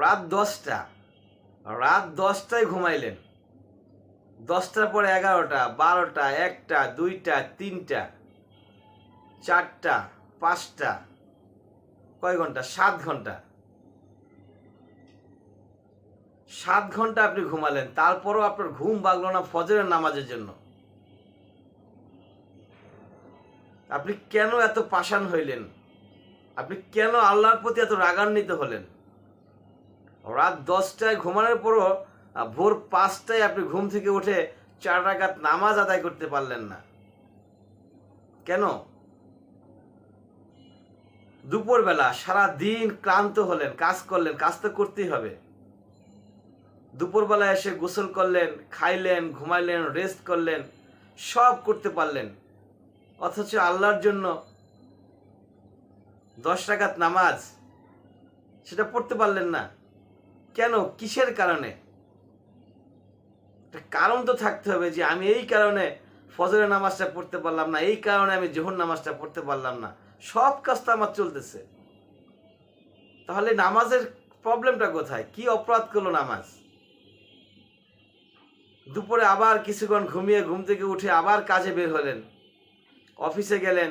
রাত দশটা। রাত দশটায় ঘুমাইলেন। দশটার পরে এগারোটা, বারোটা, একটা, দুইটা, তিনটা, চারটা, পাঁচটা, কয় ঘণ্টা? সাত ঘণ্টা। সাত ঘণ্টা আপনি ঘুমালেন, তারপরও আপনার ঘুম বাগলো না ফজরের নামাজের জন্য। আপনি কেন এত পাষাণ হইলেন? আপনি কেন আল্লাহর প্রতি এত রাগান্বিত হলেন? রাত দশটায় ঘুমানোর পরও ভোর পাঁচটায় আপনি ঘুম থেকে উঠে চার রাকাত নামাজ আদায় করতে পারলেন না। কেন? দুপুরবেলা সারা দিন ক্লান্ত হলেন, কাজ করলেন, কাজ তো করতেই হবে। দুপুরবেলা এসে গোসল করলেন, খাইলেন, ঘুমাইলেন রেস্ট করলেন, সব করতে পারলেন। অথচ আল্লাহর জন্য দশ রাকাত নামাজ, সেটা পড়তে পারলেন না। কেন? কিসের কারণে? কারণ তো থাকতে হবে যে আমি এই কারণে ফজরের নামাজটা পড়তে পারলাম না, এই কারণে আমি জোহর নামাজটা পড়তে পারলাম না। সব কাজ তো আমার চলতেছে। তাহলে নামাজের প্রবলেমটা কোথায়? কি অপরাধ করল নামাজ? দুপুরে আবার কিছুক্ষণ ঘুমিয়ে ঘুম থেকে উঠে আবার কাজে বের হলেন। অফিসে গেলেন,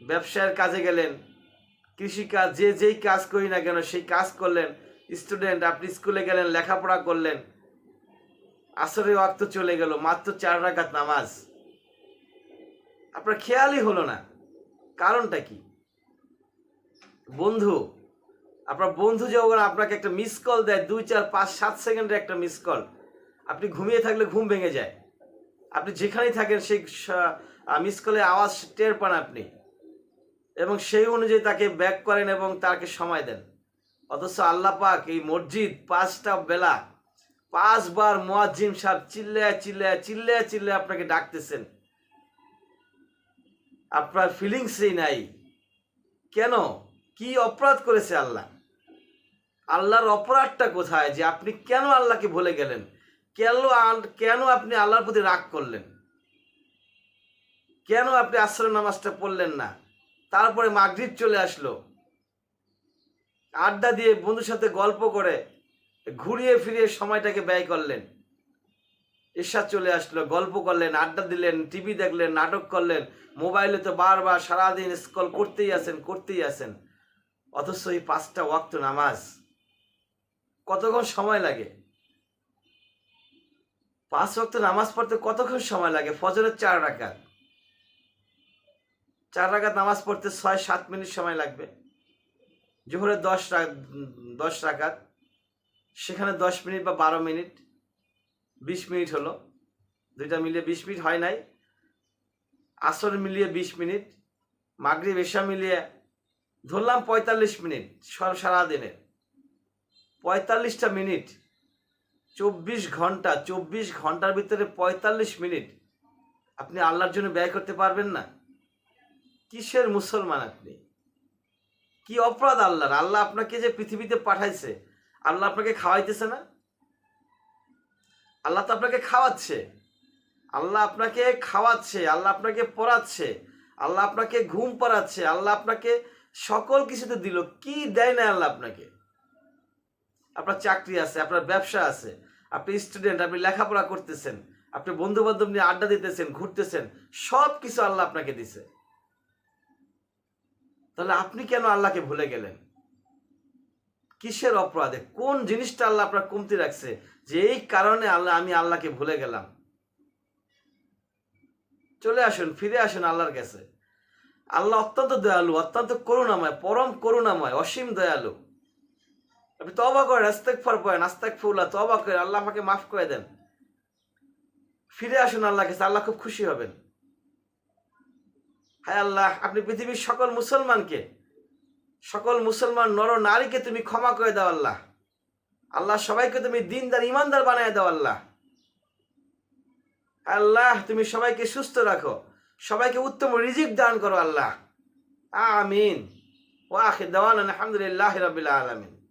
ব্যবসায়ের কাজে গেলেন, কৃষিকাজ, যে যেই কাজ করি না কেন সেই কাজ করলেন। স্টুডেন্ট, আপনি স্কুলে গেলেন, লেখাপড়া করলেন আসরে ওয়াক্ত চলে গেল, মাত্র চার রাকাত নামাজ। আপনার খেয়ালই হলো না। কারণটা কি? বন্ধু, আপনার বন্ধু যখন আপনাকে একটা মিস কল দেয়, দুই, চার, পাঁচ, সাত সেকেন্ডের একটা মিস কল আপনি ঘুমিয়ে থাকলে ঘুম ভেঙে যায়। আপনি যেখানেই থাকেন, সেই মিস কলে আওয়াজ টের পান আপনি। এবং সেই অনুযায়ী তাকে ব্যাক করেন এবং তাকে সময় দেন। অথচ আল্লাহ পাক এই মসজিদ পাঁচটা বেলা, পাঁচবার মোয়াজ্জিম সাহেব চিল্লায় চিল্লায় চিল্লায় চিল্লায় আপনাকে ডাকতেছেন। আপনার ফিলিংসই নাই। কেন? কি অপরাধ করেছে আল্লাহ? আল্লাহর অপরাধটা কোথায় যে আপনি কেন আল্লাহকে ভুলে গেলেন? কেন কেন আপনি আল্লাহর প্রতি রাগ করলেন? কেন আপনি আসরের নামাজটা পড়লেন না? তারপরে মাগরিব চলে আসলো। আড্ডা দিয়ে বন্ধুর সাথে গল্প করে ঘুরিয়ে ফিরিয়ে সময়টাকে ব্যয় করলেন। ঈর্ষা চলে আসলো, গল্প করলেন, আড্ডা দিলেন, টিভি দেখলেন, নাটক করলেন। মোবাইলে তো বারবার সারাদিন স্কল করতেই আছেন করতেই আছেন। অথচ এই পাঁচটা ওয়াক্ত নামাজ কতক্ষণ সময় লাগে? পাঁচ ওয়াক্ত নামাজ পড়তে কতক্ষণ সময় লাগে? ফজরের চার রাকাত। চার রাকাত নামাজ পড়তে ছয় সাত মিনিট সময় লাগবে। জোহরের দশ দশ রাকাত, সেখানে দশ মিনিট বা বারো মিনিট, বিশ মিনিট হলো। দুইটা মিলিয়ে বিশ মিনিট হয় নাই। আসর মিলিয়ে বিশ মিনিট, মাগরিব, এশা মিলিয়ে ধরলাম পঁয়তাল্লিশ মিনিট সব সারাদিনের পঁয়তাল্লিশটা মিনিট, চব্বিশ ঘণ্টা, চব্বিশ ঘণ্টার ভিতরে পঁয়তাল্লিশ মিনিট আপনি আল্লাহর জন্য ব্যয় করতে পারবেন না। কিসের মুসলমান আপনি? কি অপরাধ আল্লাহর? আল্লাহ আপনাকে যে পৃথিবীতে পাঠাইছে, আল্লাহ আপনাকে খাওয়াইতেছে না? আল্লাহ তো আপনাকে খাওয়াচ্ছে। আল্লাহ আপনাকে খাওয়াচ্ছে, আল্লাহ আপনাকে পড়াচ্ছে, আল্লাহ আপনাকে ঘুম পড়াচ্ছে, আল্লাহ আপনাকে সকল কিছুতে দিল। কি দেয় না আল্লাহ আপনাকে? আপনার চাকরি আছে, আপনার ব্যবসা আছে, আপনি স্টুডেন্ট আপনি লেখাপড়া করতেছেন, আপনি বন্ধু বান্ধব নিয়ে আড্ডা দিতেছেন, ঘুরতেছেন সব কিছু আল্লাহ আপনাকে দিছে। তাহলে আপনি কেন আল্লাহকে ভুলে গেলেন? কিসের অপরাধে? কোন জিনিসটা আল্লাহ আপনার কমতি রাখছে? যে এই কারণে আল্লাহ আমি আল্লাহকে ভুলে গেলাম। চলে আসুন, ফিরে আসুন আল্লাহর কাছে। আল্লাহ অত্যন্ত দয়ালু, অত্যন্ত করুণাময়, পরম করুণাময়, অসীম দয়ালু। আপনি তবা করেন আস্তেক ফর পড়েন আস্তেক ফুল্লা তবা করেন, আল্লাহ আমাকে মাফ করে দেন। ফিরে আসুন আল্লাহ কাছে, আল্লাহ খুব খুশি হবেন। হায় আল্লাহ, আপনি পৃথিবীর সকল মুসলমানকে, সকল মুসলমান নর নারীকে তুমি ক্ষমা করে দাও আল্লাহ। আল্লাহ সবাইকে তুমি দিনদার, ইমানদার বানিয়ে দাও আল্লাহ। আল্লাহ, তুমি সবাইকে সুস্থ রাখো, সবাইকে উত্তম রিজিক দান করো আল্লাহ। আমিন। ওয়াখির দাওয়ান আলহামদুলিল্লাহ রবিল আলমিন।